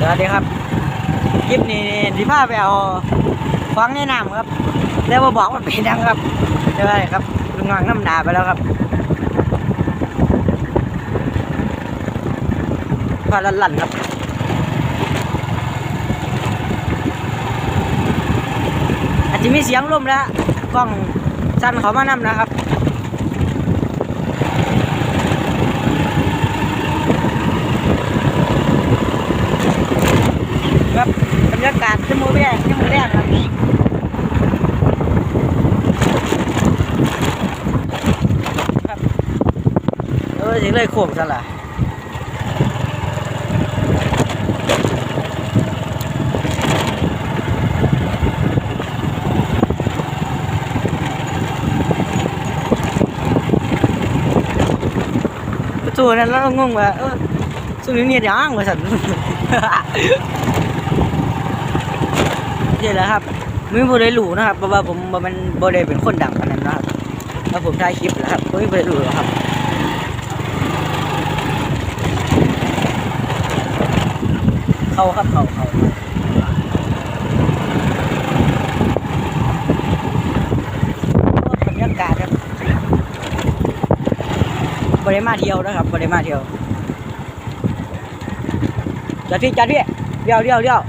สวัสดีครับคลิปนี้ที่พาไปเอาฟังแนะนำครับ แล้วมาบอกว่าเป็นยังครับเดี๋ยวอะไรครับลุงน้องน้ำหนาไปแล้วครับพอลั่นๆครับอาจจะมีเสียงลมแล้วกล้องสั่นเขามานำนะครับ รยากาศชั่วโมงแรกชั่วโมงแรกครับเออถึงเลยโค้งซะละประตูนั้นเรางงว่าเออสุดนี้ยังว่าสัน นี่แหละครับไม่มีบได้รู้นะครับเพราะว่าผมบมันบได้เป็นคนดังขนาดนั้นนะครับแล้วผมถ่ายคลิปนะครับไม่มีบได้หรอครับเขาครับเขาเขาบรรยากาศครับบริมาเที่ยวนะครับบริมาเที่ยวจัดพี่จัดพี่เดี๋ยวเดี๋ยวเดี๋ยว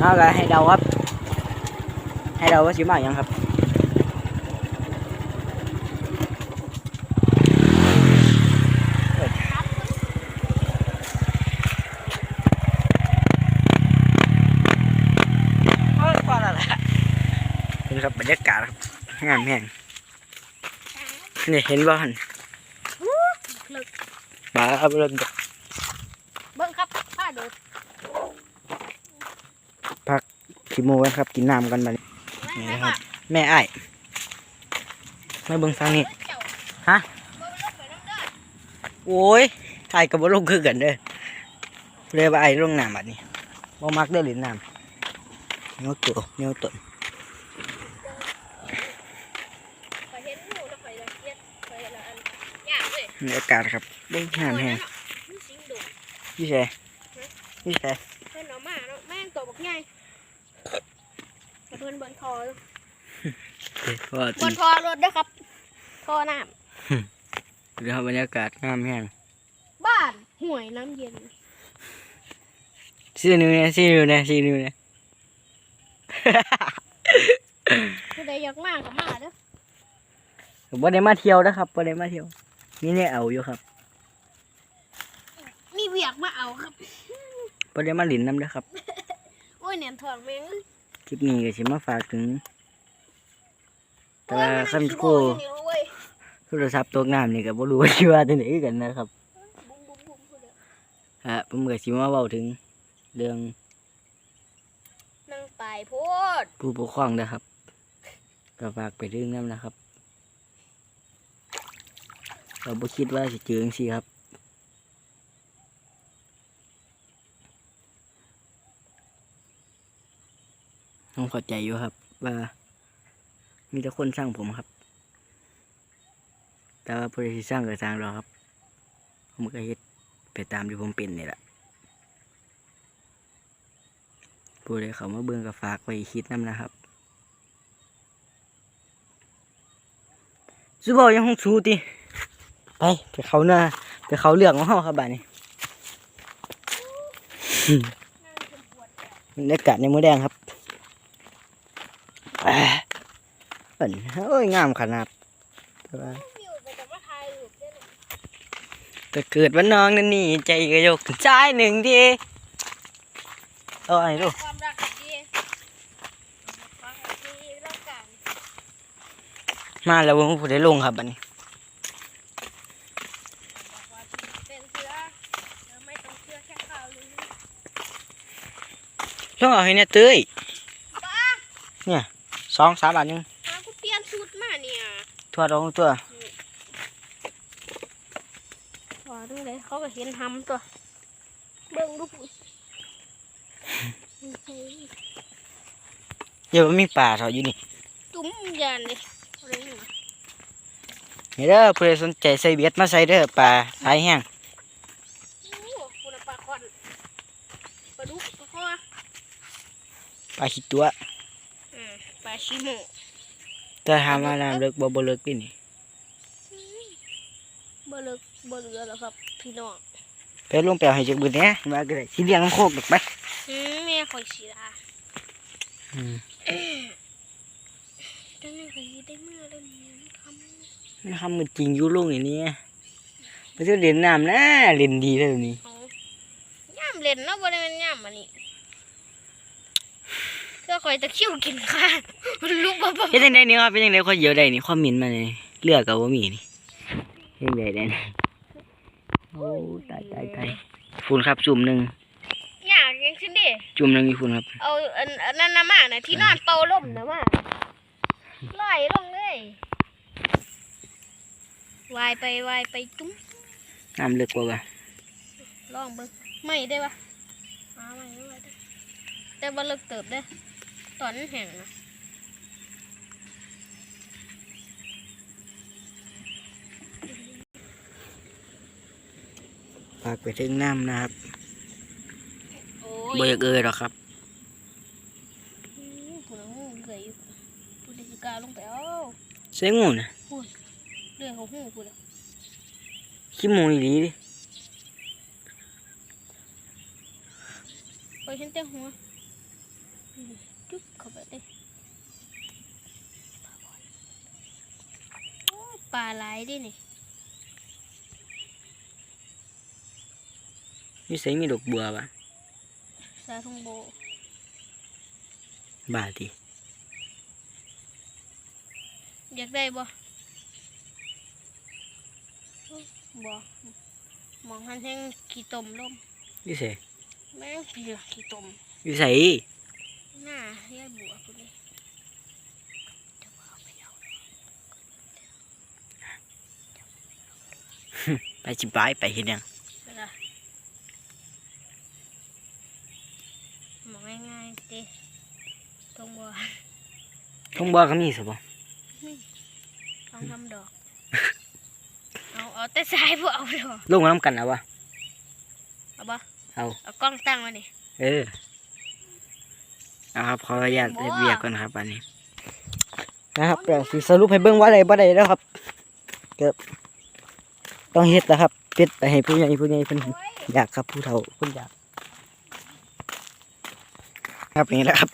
เอาละให้เดาครับ ให้เดาว่าสิมาอย่างครับโอ้ยพอแล้วล่ะนี่ครับบรรยากาศครับงามแห้งนี่เห็นบ้านลึกบาครับเริ่มจากเบิ้งครับผ้าโดด ขี้โมกันครับ กินน้ำกันมานี่นะครับ แม่ไอ้ายมาเบิ่งฟังนี่ฮะโอ้ยถ่ายกับบลงคือกันเด้อเลยว่าไอ้ลงน้ำบัดนี้บ่มักได้อหลินน้ำเหนียวตัวเหนียวตนไปเห็นหนูแล้วไปละเอียดไปละอันยากเลยบรรยากาศครับเบิ่งน้ำแห้งมันสิงดุพี่แช่พี่แช่ เพิ่นเอามาเนาะแม่งตัวบักใหญ่ แต่เพิ่นเบิ่นคออยู่พอเบิ่นคอรถเด้อครับคอน้เดี๋ยวบรรยากาศงามแห้งำบ้านห่วยน้ำเย็นซีนิวเนี่ยซีนิวเนี่ยซีนิวเนี่ย ผู้ใดอยากมาก็มาเด้อบ่ได้มาเที่ยวนะครับบ่ได้มาเที่ยวนี่เนี่ยเอาอยู่ครับมีเวียกมาเอาครับบ่ได้มาหลินน้ำเด้อครับ โอ้ยเนี่ยถอดแมง คลิปนี้ก็สิมาฝากถึง แต่โอ้ยว่ามันคันขี้ครูโมยอย่างนี้เว้ยโทรศัพท์ตกน้ำนี่ก็บ่รู้ว่าสิว่าจังได๋กันนะครับบุ้มบุ้มบุ้มผู้เดียวฮะผมก็สิมาเว้าถึง เรื่องนั่งตายโพดผู้ปกครองนะครับก็ฝากไปเรื่องนั้นนะครับเราบ่คิดว่าสิเจอจังซี่ครับ เข้าใจอยู่ครับ ว่า มีแต่คนสร้างผมครับ แต่ว่าผู้ใดที่สร้างก็สร้างเราครับ ผมก็เฮ็ดไปตามที่ผมเป็นนี่แหละผู้ใดเขามาเบิ่งก็ฝากไว้คิดนํนะครับสู้บ่ยังห้องสู้ติไปไปเขาหน้าไปเขาเรื่องของเฮาครับบัดนี้บรรยากาศในมื้อแดงครับ แหม่เอิ้นโอ้ยงามขนาดแต่ว่ามิวไปกับมาถ่ายรูปเด้อแต่เกิดวันน้องนั่นนี่ใจก็ยกขึ้นซ้ายหนึ่งทีเอาไอ้ดูความรักดีความรักดีรักกันมาแล้วผมผู้ได้ลงครับบัดนี้บอกว่าเอแล้วไม่ต้องเอตื้องเอาให้เนี่ยเต้ยบ้า สองสามบาทหนึงหากูเปลี่ยนชุดมาเนี่ยทั่วตรงตัวว่าดูเลยเขาก็เห็นทำตัว เบิ่งดูปุ๋ยเดี๋ยวมันมีป่าเถอะอยู่นี่จุ้มยานเลยอะไรนี่วะนี่เด้อเพื่อสนใจใส่เบ็ดมาใส่เด้อปลาหลายแห้งโอ้คุณปลาคอนปลาดุกปลาคอปลาขี้ตัวอืมปลา ชิโมแต่ถามว่าน้ำเลิกบ่บ่เลิกพี่นี่บ่เลิกบ่เหลือแล้วครับ พี่น้องไปลงไปเอาให้จักบึดแหน่มาก็ได้สิเลี้ยงมันโคกดอกไปอืมแม่คอยสีลาอืมจังไงคอยสิได้เมื่อเล่นเนี้ยคำมันทำมันจริงอยู่ลงอย่างนี้ไปเที่ยวเล่นน้ำนะเล่นดีเลยเดี๋ยวนี้เอาย่ำเล่นเนาะบ่ได้แมันย่ำอันนี้ ก็คอยตะคริวกินข้าวมันลุกบ่บ่เฮ็ดจังได๋นี่ครับเป็นจังได๋คนเดียวได้นี่ความหมิ่นมาเลยเลือกก็บ่มีนี่เฮ็ดจังได๋ได้นี่โอ้ตายตายตายฝุ่นครับจุ่มหนึงอยากยังขึ้นดิจุ่มหนึงมีฝุ่นครับ เอาอันอันนั้นนะมาน่ะที่นอนเป่าลมนะมาไล่ลงเลยวายไปวายไปจุ้มน้ำลึกกว่าบ่ลองเบิ่งไม่ได้ปะมาไม่ไม่ได้แต่บ่เลิกเติบเด้อ ตอนแห้งนะฝากไปถึงน้ำนะครับโอ้บ่ยอยากเอ่ยหรอกครับอืมผู้น้องเกยอยู่ผู้ดิจิกาลงไปเอาใส่งูน่ะเรื่องของหูผู้ละขี้มูอีหลีดิไปฉันเต้หัวอืมจุ๊บ เข้าไปเลยโอ้ยปลาไหลายดินี่มีใส่มีดอกบัวบ่สาทงโบบ้าติอยากได้บ่บ่มองหันแห้งขี้ตมลมอยู่ไสแม่งเปียกขี้ตมอยู่ไส หน้าเรียบัวกูเลยจะเอาไปเอาไปสิบายไปเฮ็ดหยังไปละมองง่ายๆเต้ตรงบัวต้องบ่ก็มีซะบ่ต้องทำดอก เอาเอาแต่สายพวกเอาดอกลงน้ำกันเอาวะเอาบ่เอาเอากล้องตั้งมาดิเออ เอาครับขออนุญาตเรียบเรียกก่อนครับอันนี้ นะครับเดี๋ยวสิสรุปให้เบิ่งว่าได้บ่ได้แล้วครับก็ต้องเฮ็ดนะครับเป็ดไปให้ผู้ใหญ่ผู้ใหญ่เพิ่นอยากครับผู้เฒ่าเพิ่นอยาก ครับนี่แหละครับ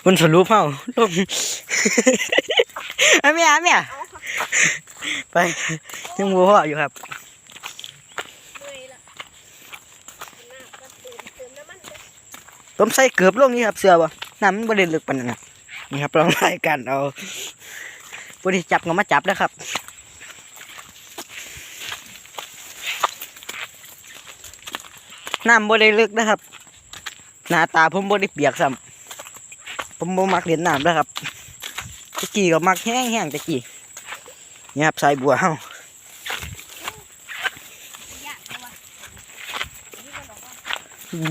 เพิ่นสรุปเฮาลงเอาแม่เอาแม่ไปยังบ่พออยู่ครับเมื่อยละน้ำก็เติมเติมน้ำมันเด้อต้มใส่เกือบลงนี่ครับเสือบ่ น้ำมันบ่ได้ลึกปานนั้นนะนี่ครับลองรายกันเอาบ่ได้จับก็มาจับแล้วครับน้ำบ่ได้ลึกนะครับ หน้าตาผมบ่ได้เปียกซ้ำผมบ่มักเล่นน้ำแล้วครับตะกี้ก็มักแห้งๆตะกี้นี่ครับสายบัวเฮา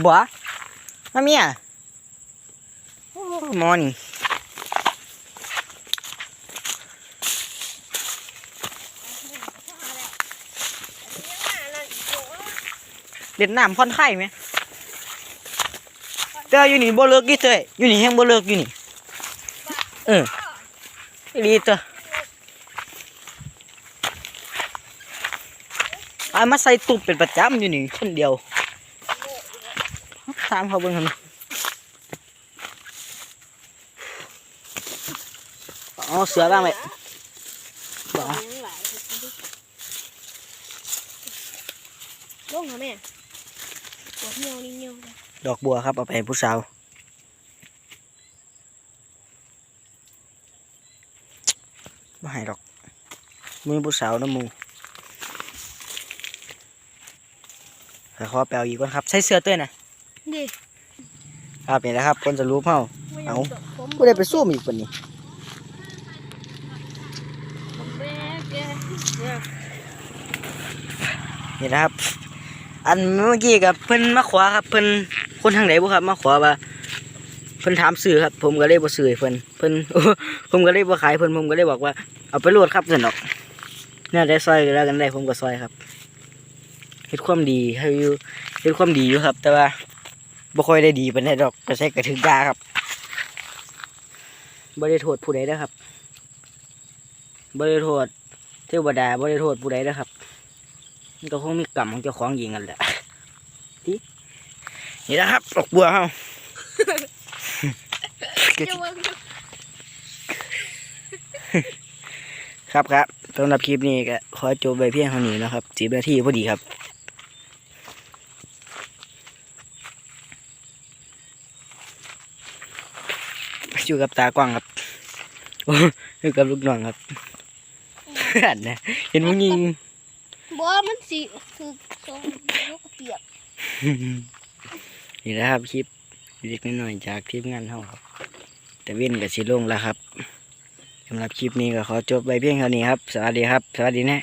บัวมาเมีย มอนี่เล่นน้ำผ่อนคลายไหมแต่ว่าอยู่นี่บ่เลิกกี่เตยอยู่นี่แห้งบ่เลิกอยู่นี่เอออีหลีตัวเอามาใส่ตุบเป็นประจำอยู่นี่คนเดียวตามเขาเบิ่งหั่น อ๋อเสือบ้างไหมบ่ลงเหรอแม่ปวดเหี่ยวนี่เหี่ยวเลยดอกบัวครับเอาไปให้ผู้สาวไม่ให้ดอกมือผู้สาวนะหมูแต่ขอแปลอีกก่อนครับ ใช้เสื้อเต้ยนะดิครับนี่แหละครับคนจะรู้เฮาไม่ยเอามจบผมผู้ได้ไปสู้อีกปานนี้ ผมแบกแกเนี่นะครับ อันเมื่อกี้กับเพิ่นมาขวาครับเพิ่นคนทางไหนบ่ครับมาขวาว่าเพิ่นถามซื้อครับ ผมก็เลยบ่ซื้อเพิ่นเพิ่นผมก็เลยบ่ขายเพิ่นผมก็เลยบอกว่าเอาไปโหลดครับซั่นดอกน่าได้ซอยกันแล้วกันได้ผมก็ซอยครับเฮ็ดความดีให้อยู่เฮ็ดความดีอยู่ครับ แต่ว่าบ่ค่อยได้ดีปานใดดอกก็ใช้กระถึกาครับบ่ได้โทษผู้ใดนะครับบ่ได้โทษ เทวดาบ่ได้โทษผู้ใดนะครับมันก็คงมีกรรมของเจ้าของยิงกันแหละนี่นี่นะครับดอกบัวเฮาจะเบิ่งอยู่ครับครับสำหรับคลิปนี้ก็ขอจบไปเพียงเท่านี้นะครับสีนาทีพอดีครับอยู่กับตากว้างครับโอ้อยู่กับลูกน้องครับ อันนะเห็นมึงยิงบ่มันสิคือทรงลูกเปียกนี่นะครับคลิปเล็กน้อยๆจากทีมงานเฮาครับ แต่เว้นกับสิลงแล้วครับสำหรับคลิปนี้ก็ขอจบไปเพียงเท่านี้ครับ สวัสดีครับ สวัสดีนะ